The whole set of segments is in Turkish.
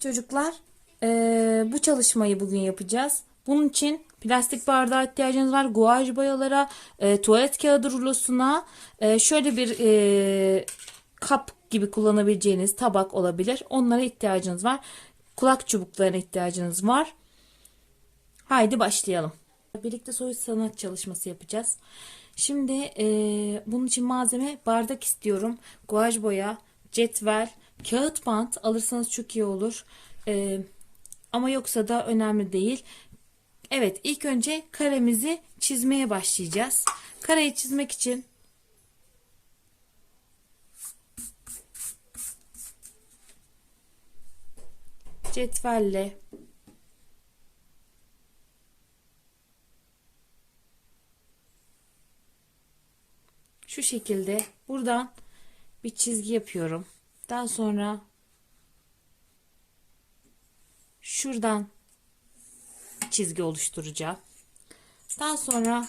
Çocuklar eee, bu çalışmayı bugün yapacağız. Bunun için plastik bardağa ihtiyacınız var. Guaj boyalara, eee, tuvalet kağıdı rulosuna, eee, şöyle bir eee, kap gibi kullanabileceğiniz tabak olabilir. Onlara ihtiyacınız var. Kulak çubuklarına ihtiyacınız var. Haydi başlayalım. Birlikte soyut sanat çalışması yapacağız. Şimdi eee, bunun için malzeme bardak istiyorum. Guaj boya, cetvel, kağıt bant alırsanız çok iyi olur. Eee, ama yoksa da önemli değil. Evet ilk önce karemizi çizmeye başlayacağız. Kareyi çizmek için cetvelle şu şekilde buradan bir çizgi yapıyorum. Daha sonra şuradan çizgi oluşturacağım. Daha sonra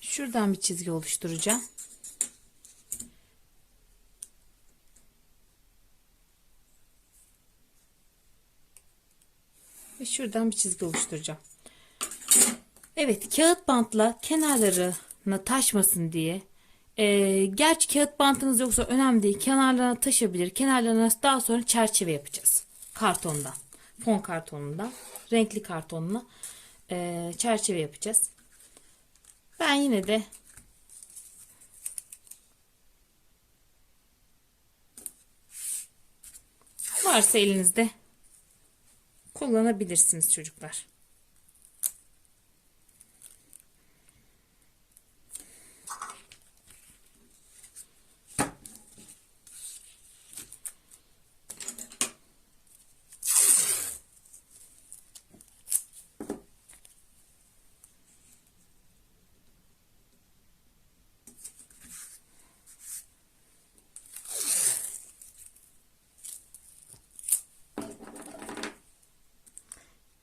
şuradan bir çizgi oluşturacağım. Şuradan bir çizgi oluşturacağım. Evet kağıt bantla kenarlarına taşmasın diye. Ee, gerçi kağıt bantınız yoksa önemli değil. Kenarlarına taşabilir. Kenarlarına daha sonra çerçeve yapacağız. Kartondan. Fon kartonundan. Renkli kartonla ee, çerçeve yapacağız. Ben yine de varsa elinizde kullanabilirsiniz çocuklar.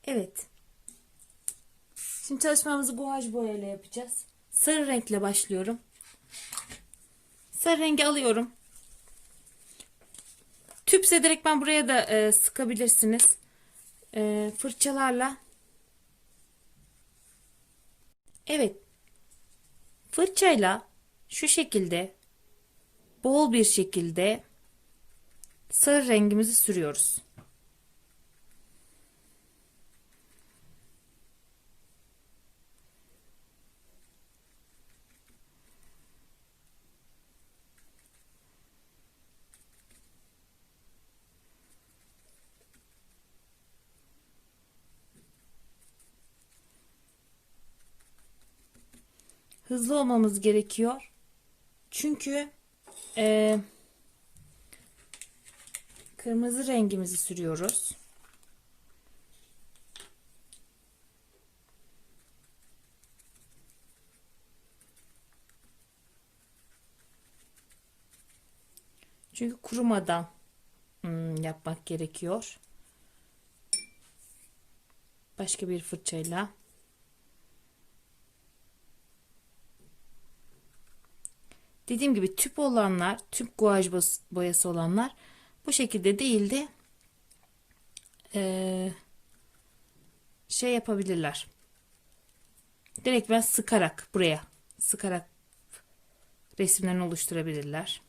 Evet. Şimdi çalışmamızı guaj boyayla yapacağız. Sarı renkle başlıyorum. Sarı rengi alıyorum. Tüpse direkt ben buraya da e, sıkabilirsiniz. E, fırçalarla. Evet. Fırçayla şu şekilde bol bir şekilde sarı rengimizi sürüyoruz. Hızlı olmamız gerekiyor. Çünkü e, kırmızı rengimizi sürüyoruz. Çünkü kurumadan hmm, yapmak gerekiyor. Başka bir fırçayla. Dediğim gibi tüp olanlar, tüp guaj boyası olanlar bu şekilde değil de ee, şey yapabilirler. Direkt ben sıkarak buraya sıkarak resimlerini oluşturabilirler.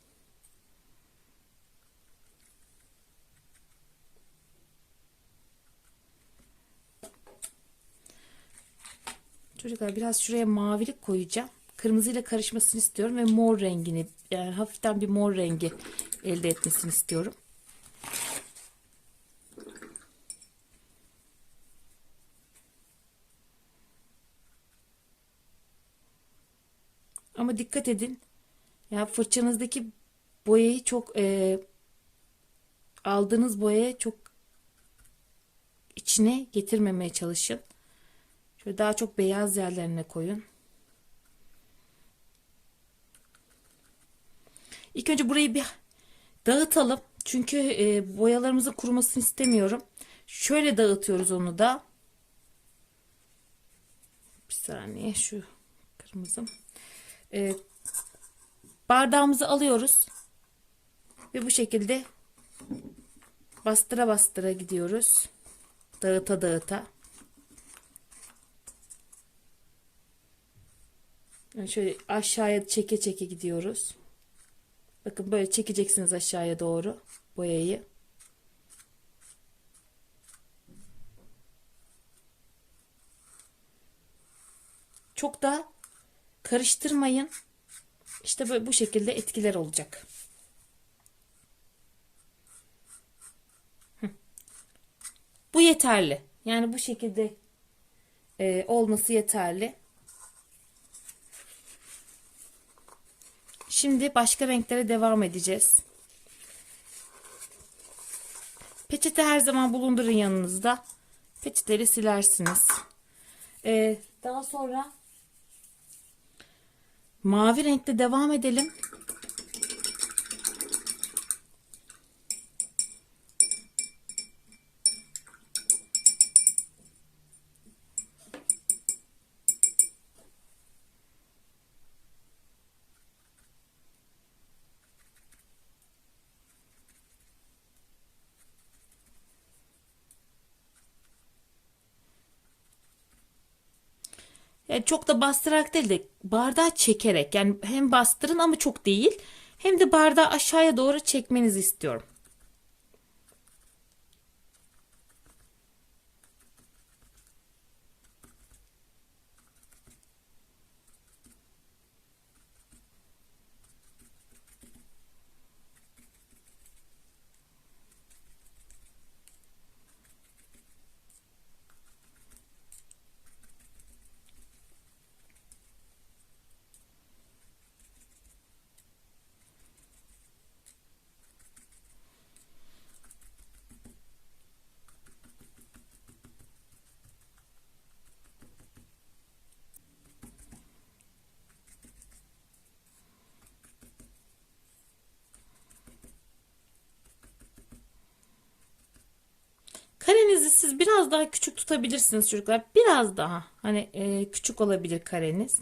Çocuklar biraz şuraya mavilik koyacağım kırmızıyla karışmasını istiyorum ve mor rengini yani hafiften bir mor rengi elde etmesini istiyorum. Ama dikkat edin. Ya fırçanızdaki boyayı çok e, aldığınız boyaya çok içine getirmemeye çalışın. Şöyle daha çok beyaz yerlerine koyun. İlk önce burayı bir dağıtalım. Çünkü e, boyalarımızın kurumasını istemiyorum. Şöyle dağıtıyoruz onu da. Bir saniye şu kırmızım. E, bardağımızı alıyoruz. Ve bu şekilde bastıra bastıra gidiyoruz. Dağıta dağıta. Yani şöyle aşağıya çeke çeke gidiyoruz. Bakın böyle çekeceksiniz aşağıya doğru boyayı. Çok da karıştırmayın. İşte böyle bu şekilde etkiler olacak. Bu yeterli. Yani bu şekilde e, olması yeterli. Şimdi başka renklere devam edeceğiz. Peçete her zaman bulundurun yanınızda. Peçeteleri silersiniz. Ee, daha sonra mavi renkte devam edelim. Yani çok da bastırarak değil de bardağı çekerek yani hem bastırın ama çok değil hem de bardağı aşağıya doğru çekmenizi istiyorum. Karenizi siz daha küçük tutabilirsiniz çocuklar. Biraz daha hani e, küçük olabilir kareniz.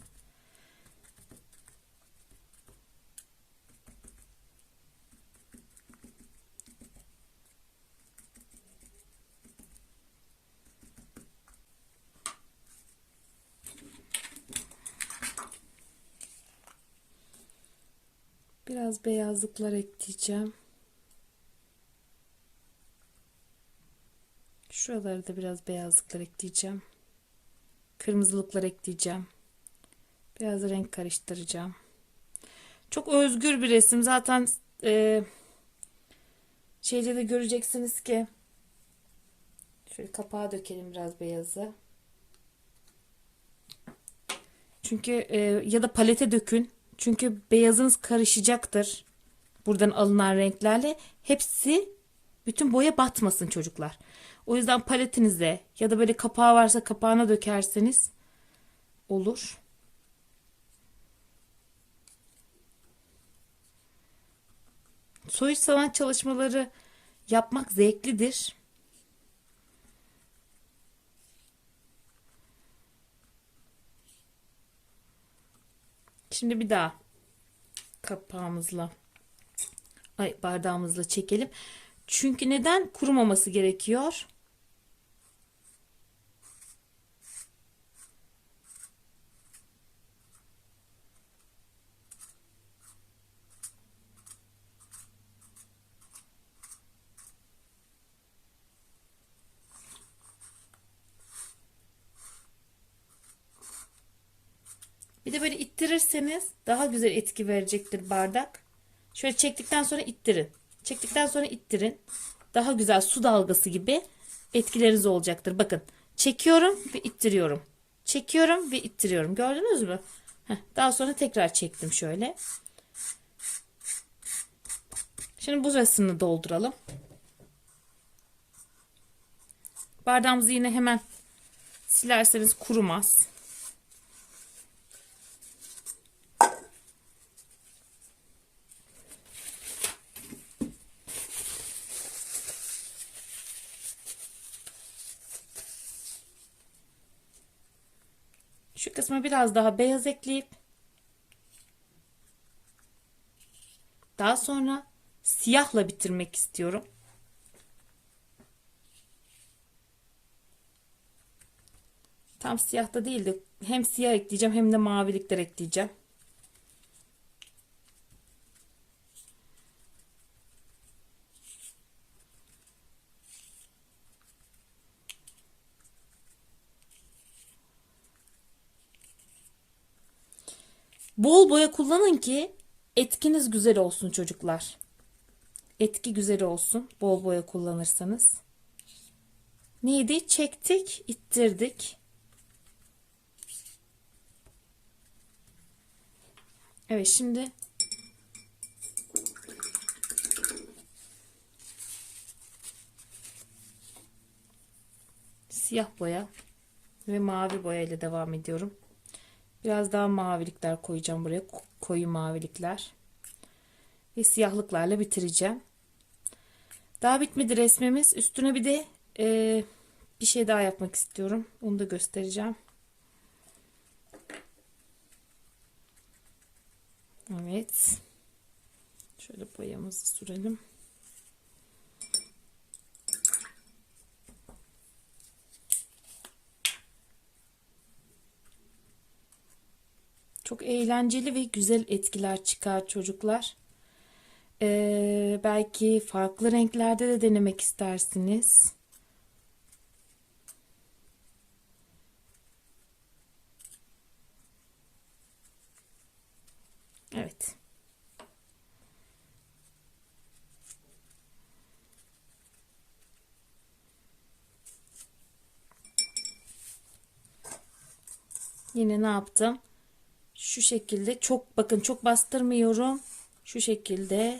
Biraz beyazlıklar ekleyeceğim. Şuralara da biraz beyazlıklar ekleyeceğim. Kırmızılıklar ekleyeceğim. Biraz renk karıştıracağım. Çok özgür bir resim. Zaten e, şeyde de göreceksiniz ki şöyle kapağa dökelim biraz beyazı. Çünkü e, ya da palete dökün. Çünkü beyazınız karışacaktır. Buradan alınan renklerle hepsi bütün boya batmasın çocuklar. O yüzden paletinize ya da böyle kapağı varsa kapağına dökerseniz olur. Soyut sanat çalışmaları yapmak zevklidir. Şimdi bir daha kapağımızla ay bardağımızla çekelim. Çünkü neden kurumaması gerekiyor? Bir de böyle ittirirseniz daha güzel etki verecektir bardak. Şöyle çektikten sonra ittirin. Çektikten sonra ittirin. Daha güzel su dalgası gibi etkileriniz olacaktır. Bakın çekiyorum ve ittiriyorum. Çekiyorum ve ittiriyorum. Gördünüz mü? Heh, daha sonra tekrar çektim şöyle. Şimdi burasını dolduralım. Bardağımızı yine hemen silerseniz kurumaz. Kısmına biraz daha beyaz ekleyip daha sonra siyahla bitirmek istiyorum. Tam siyahta değil de hem siyah ekleyeceğim hem de mavilikler ekleyeceğim. Bol boya kullanın ki etkiniz güzel olsun çocuklar. Etki güzel olsun bol boya kullanırsanız. Neydi? Çektik, ittirdik. Evet şimdi siyah boya ve mavi boya ile devam ediyorum. Biraz daha mavilikler koyacağım buraya. Koyu mavilikler. Ve siyahlıklarla bitireceğim. Daha bitmedi resmimiz. Üstüne bir de e, bir şey daha yapmak istiyorum. Onu da göstereceğim. Evet. Şöyle boyamızı sürelim. Çok eğlenceli ve güzel etkiler çıkar çocuklar. Ee, belki farklı renklerde de denemek istersiniz. Evet. Yine ne yaptım? Şu şekilde çok bakın çok bastırmıyorum. Şu şekilde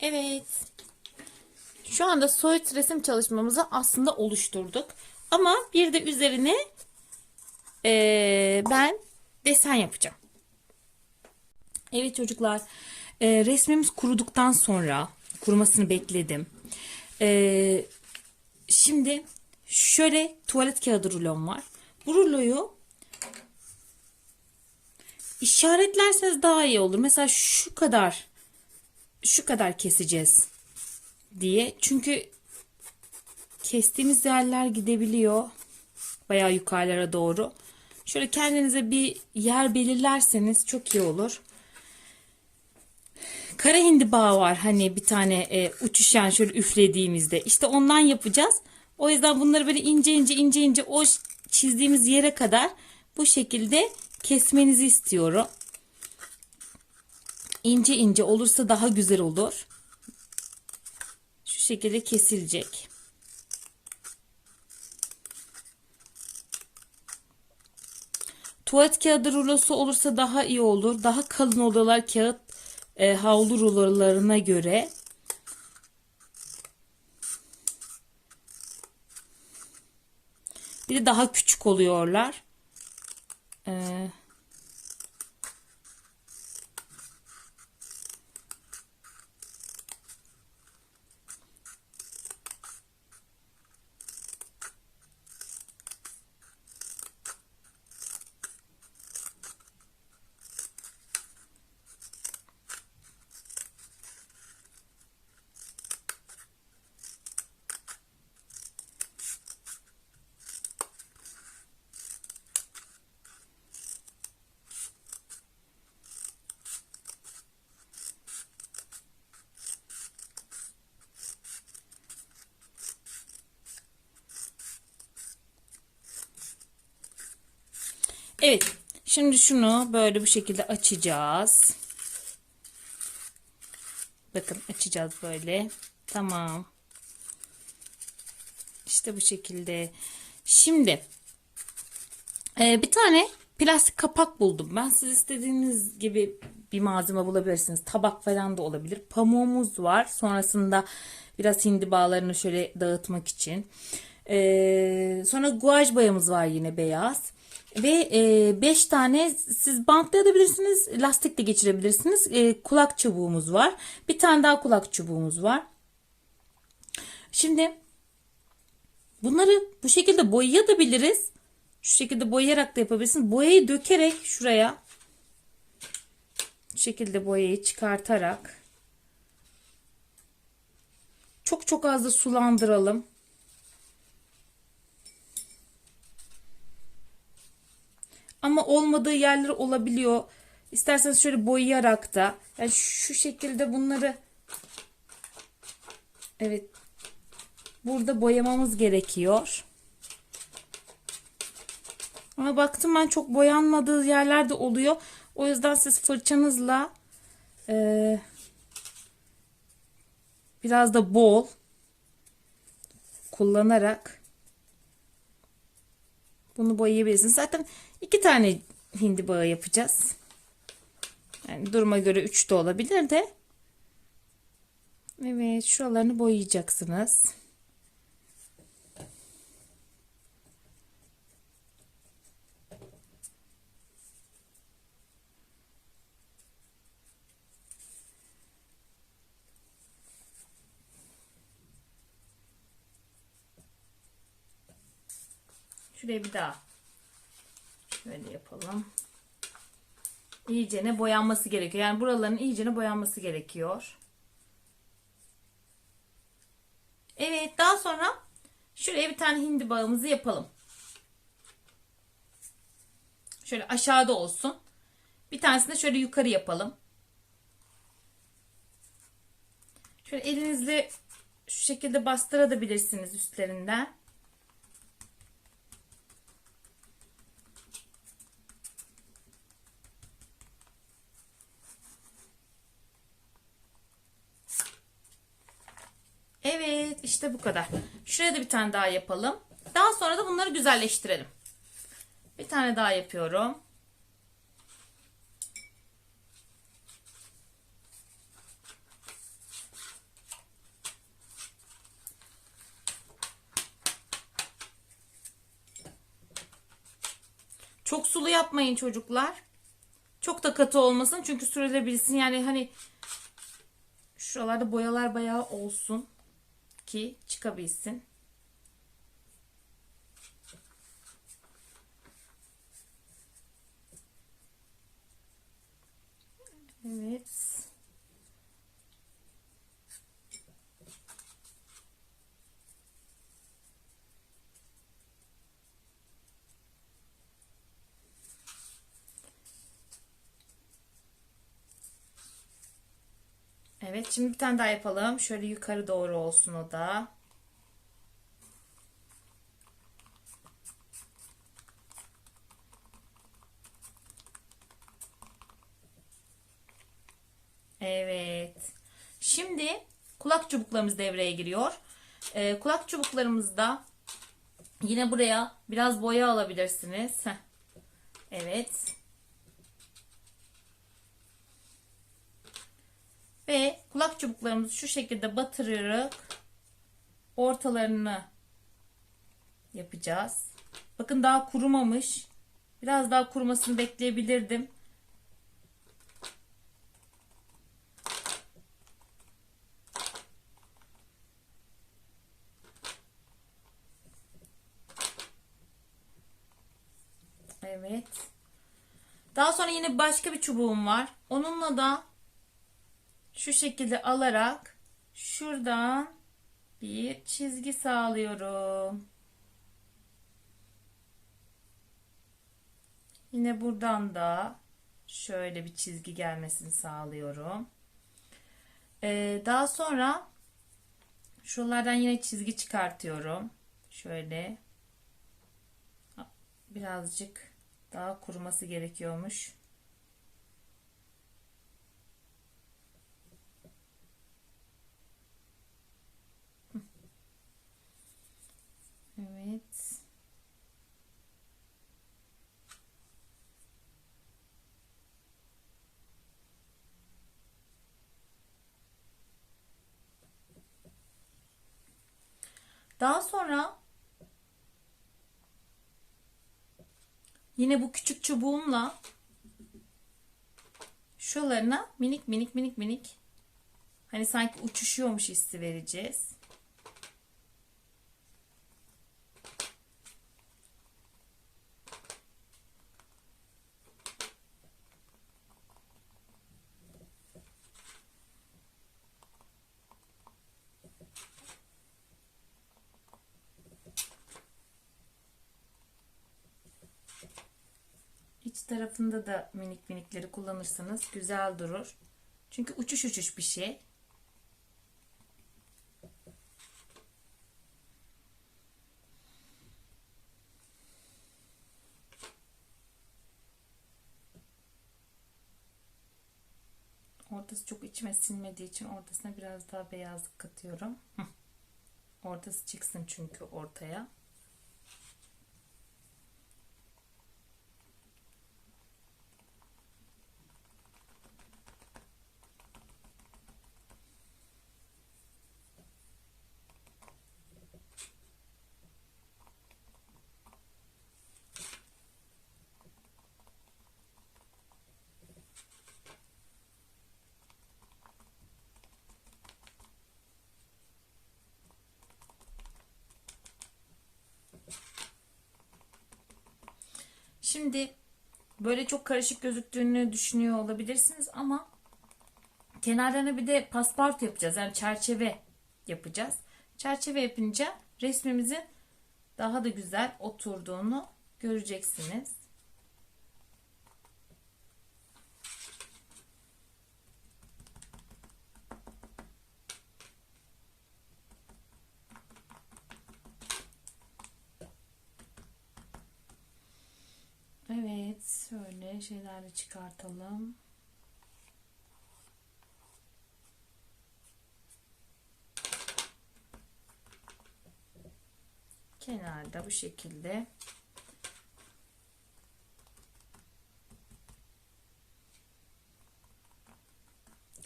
Evet. Şu anda soyut resim çalışmamızı aslında oluşturduk. Ama bir de üzerine eee, ben desen yapacağım. Evet çocuklar. eee, resmimiz kuruduktan sonra kurumasını bekledim. Eee, şimdi şöyle tuvalet kağıdı rulom var. Bu ruloyu işaretlerseniz daha iyi olur. Mesela şu kadar şu kadar keseceğiz diye. Çünkü kestiğimiz yerler gidebiliyor. Bayağı yukarılara doğru. Şöyle kendinize bir yer belirlerseniz çok iyi olur. Kara hindiba var hani bir tane e, uçuşan şöyle üflediğimizde. İşte ondan yapacağız. O yüzden bunları böyle ince ince ince ince o çizdiğimiz yere kadar bu şekilde kesmenizi istiyorum. İnce ince olursa daha güzel olur. Şekilde kesilecek. Tuvalet kağıdı rulosu olursa daha iyi olur. Daha kalın oluyorlar kağıt e, havlu rulolarına göre. Bir de daha küçük oluyorlar. Ee, Şimdi şunu böyle bu şekilde açacağız. Bakın açacağız böyle. Tamam. İşte bu şekilde. Şimdi e, bir tane plastik kapak buldum. Ben siz istediğiniz gibi bir malzeme bulabilirsiniz. Tabak falan da olabilir. Pamuğumuz var. Sonrasında biraz hindi bağlarını şöyle dağıtmak için. E, sonra guaj boyamız var yine beyaz. Ve 5 tane siz bantlayabilirsiniz, lastik de geçirebilirsiniz. E, kulak çubuğumuz var. Bir tane daha kulak çubuğumuz var. Şimdi bunları bu şekilde boyayabiliriz. Şu şekilde boyayarak da yapabilirsiniz. Boyayı dökerek şuraya şu şekilde boyayı çıkartarak çok çok az da sulandıralım. Ama olmadığı yerler olabiliyor. İsterseniz şöyle boyayarak da yani şu şekilde bunları evet burada boyamamız gerekiyor. Ama baktım ben çok boyanmadığı yerlerde oluyor. O yüzden siz fırçanızla e, biraz da bol kullanarak bunu boyayabilirsiniz. Zaten iki tane hindi bağı yapacağız. Yani duruma göre üç de olabilir de. Evet şuralarını boyayacaksınız. Şuraya bir daha şöyle yapalım. İyicene boyanması gerekiyor. Yani buraların iyicene boyanması gerekiyor. Evet daha sonra şuraya bir tane hindi bağımızı yapalım. Şöyle aşağıda olsun. Bir tanesini şöyle yukarı yapalım. Şöyle elinizle şu şekilde bastırabilirsiniz üstlerinden. Evet işte bu kadar. Şuraya da bir tane daha yapalım. Daha sonra da bunları güzelleştirelim. Bir tane daha yapıyorum. Çok sulu yapmayın çocuklar. Çok da katı olmasın çünkü sürülebilsin. Yani hani şuralarda boyalar bayağı olsun ki çıkabilsin. Evet. Evet şimdi bir tane daha yapalım. Şöyle yukarı doğru olsun o da. Evet. Şimdi kulak çubuklarımız devreye giriyor. Ee, kulak çubuklarımızda yine buraya biraz boya alabilirsiniz. Heh. Evet. Ve kulak çubuklarımızı şu şekilde batırarak ortalarını yapacağız. Bakın daha kurumamış. Biraz daha kurumasını bekleyebilirdim. Evet. Daha sonra yine başka bir çubuğum var. Onunla da şu şekilde alarak şuradan bir çizgi sağlıyorum. Yine buradan da şöyle bir çizgi gelmesini sağlıyorum. Ee, daha sonra şuralardan yine çizgi çıkartıyorum. Şöyle birazcık Daha kuruması gerekiyormuş. Evet. Daha sonra yine bu küçük çubuğumla şuralarına minik minik minik minik hani sanki uçuşuyormuş hissi vereceğiz. İç tarafında da minik minikleri kullanırsanız güzel durur. Çünkü uçuş uçuş bir şey. Ortası çok içime sinmediği için ortasına biraz daha beyazlık katıyorum. Ortası çıksın çünkü ortaya. Şimdi böyle çok karışık gözüktüğünü düşünüyor olabilirsiniz ama kenarlarına bir de paspartu yapacağız. Yani çerçeve yapacağız. Çerçeve yapınca resmimizin daha da güzel oturduğunu göreceksiniz. Evet, şöyle şeyler de çıkartalım. Kenarda bu şekilde.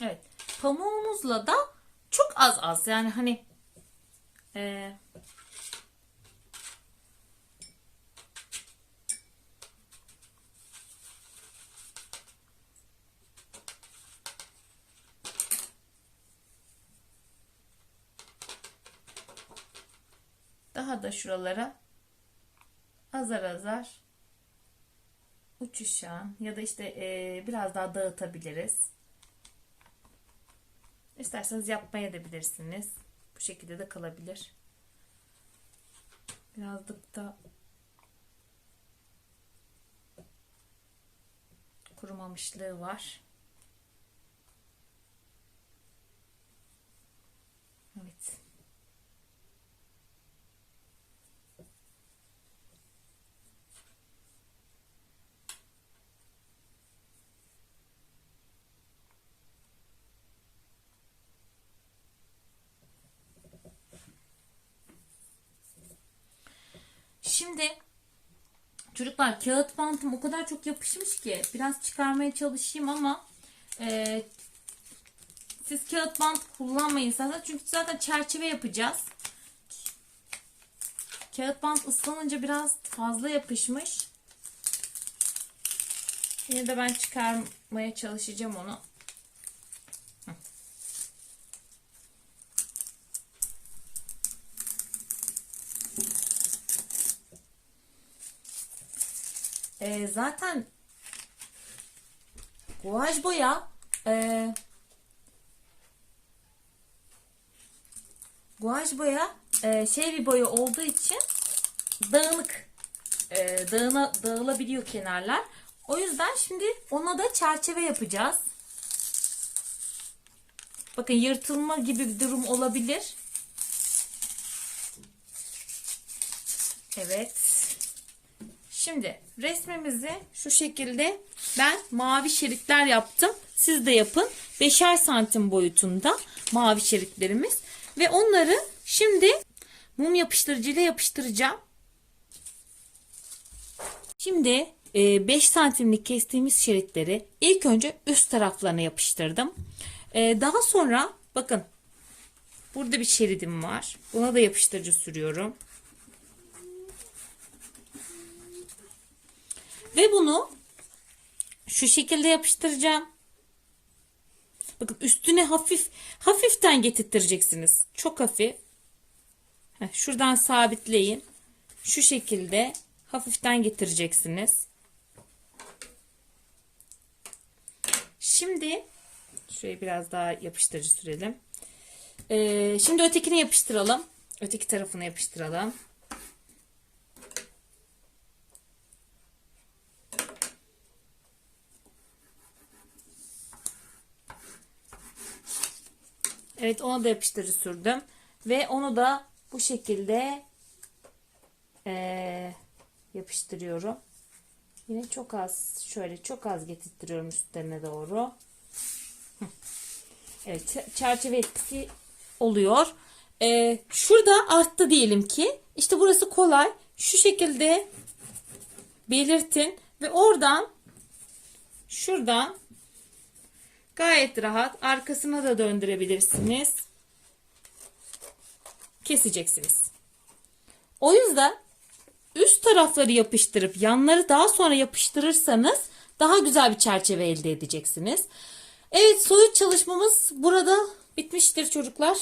Evet, pamuğumuzla da çok az az yani hani e, da şuralara azar azar uçuşan ya da işte e, biraz daha dağıtabiliriz. İsterseniz yapmaya da bilirsiniz. Bu şekilde de kalabilir. Birazcık da kurumamışlığı var. Evet. Şimdi çocuklar kağıt bantım o kadar çok yapışmış ki biraz çıkarmaya çalışayım ama e, siz kağıt bant kullanmayın zaten çünkü zaten çerçeve yapacağız. Kağıt bant ıslanınca biraz fazla yapışmış. Yine de ben çıkarmaya çalışacağım onu. E, zaten guaj boya e, guaj boya e, şey bir boya olduğu için dağınık e, dağına, dağılabiliyor kenarlar. O yüzden şimdi ona da çerçeve yapacağız. Bakın yırtılma gibi bir durum olabilir. Evet. Şimdi resmimizi şu şekilde ben mavi şeritler yaptım. Siz de yapın. Beşer santim boyutunda mavi şeritlerimiz. Ve onları şimdi mum yapıştırıcıyla yapıştıracağım. Şimdi 5 santimlik kestiğimiz şeritleri ilk önce üst taraflarına yapıştırdım. E, Daha sonra bakın burada bir şeridim var. Buna da yapıştırıcı sürüyorum. Ve bunu şu şekilde yapıştıracağım. Bakın üstüne hafif hafiften getirtireceksiniz. Çok hafif. Heh, şuradan sabitleyin. Şu şekilde hafiften getireceksiniz. Şimdi şuraya biraz daha yapıştırıcı sürelim. Ee, şimdi ötekini yapıştıralım. Öteki tarafını yapıştıralım. Evet ona da yapıştırıcı sürdüm. Ve onu da bu şekilde eee, yapıştırıyorum. Yine çok az şöyle çok az getirtiyorum üstlerine doğru. Evet çerçeve etkisi oluyor. Eee, şurada arttı diyelim ki. İşte burası kolay. Şu şekilde belirtin ve oradan şuradan Gayet rahat. Arkasına da döndürebilirsiniz. Keseceksiniz. O yüzden üst tarafları yapıştırıp yanları daha sonra yapıştırırsanız daha güzel bir çerçeve elde edeceksiniz. Evet soyut çalışmamız burada bitmiştir çocuklar.